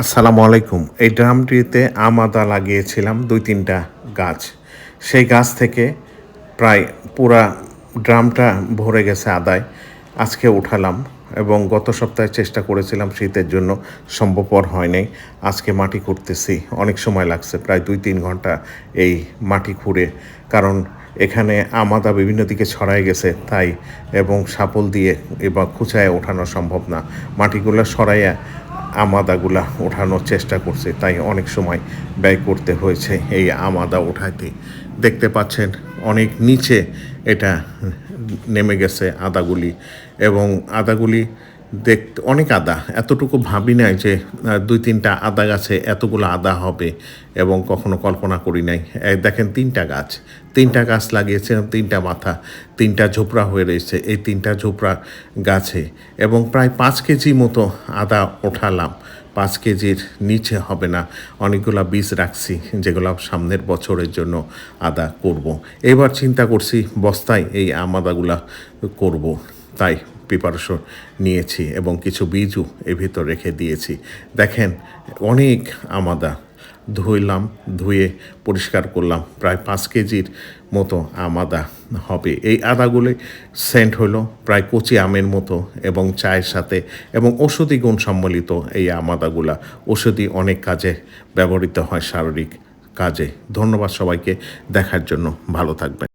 আসসালামু আলাইকুম। এই ড্রামটিতে আম আদা লাগিয়েছিলাম দুই তিনটা গাছ। সেই গাছ থেকে প্রায় পুরা ড্রামটা ভরে গেছে আদায়। আজকে উঠালাম এবং গত সপ্তাহে চেষ্টা করেছিলাম শীতের জন্য, সম্ভবপর হয় নাই। আজকে মাটি খুঁড়তেছি। অনেক সময় লাগছে, প্রায় দুই তিন ঘণ্টা এই মাটি খুঁড়ে। কারণ এখানে আমাদা বিভিন্ন দিকে ছড়ায় গেছে, তাই এবং সাপল দিয়ে এবার খুঁচায় ওঠানো সম্ভব না। মাটিগুলো সরাইয়া আমাদাগুলা ওঠানোর চেষ্টা করছে, তাই অনেক সময় ব্যয় করতে হয়েছে এই আমাদা ওঠাতে দেখতে পাচ্ছেন, অনেক নিচে এটা নেমে গেছে আদাগুলি এবং আদাগুলি দেখতে অনেক আদা। এতটুকু ভাবি নাই যে দুই তিনটা আদা গাছে এতগুলো আদা হবে এবং কখনো কল্পনা করি নাই। দেখেন তিনটা গাছ। তিনটা গাছ লাগিয়েছিলাম তিনটা মাথা, তিনটা ঝোপড়া হয়ে রয়েছে এই তিনটা ঝোপড়া গাছে এবং প্রায় পাঁচ কেজি মতো আদা ওঠালাম। পাঁচ কেজির নিচে হবে না। অনেকগুলো বীজ রাখছি যেগুলো সামনের বছরের জন্য আদা করব। এবার চিন্তা করছি বস্তায় এই আম আমাদাগুলা করব। তাই প্রিপারেশন নিয়েছি এবং কিছু বীজও এর ভিতর রেখে দিয়েছি। দেখেন, অনেক আমাদা ধুইলাম, ধুয়ে পরিষ্কার করলাম। প্রায় পাঁচ কেজির মতো আম আদা হবে। এই আদাগুলি সেন্ট হলো প্রায় কচি আমের মতো এবং চায়ের সাথে এবং ওষুধি গুণ সম্বলিত এই আম আদাগুলা ওষুধি অনেক কাজে ব্যবহৃত হয় শারীরিক কাজে। ধন্যবাদ সবাইকে, দেখার জন্য ভালো থাকবেন।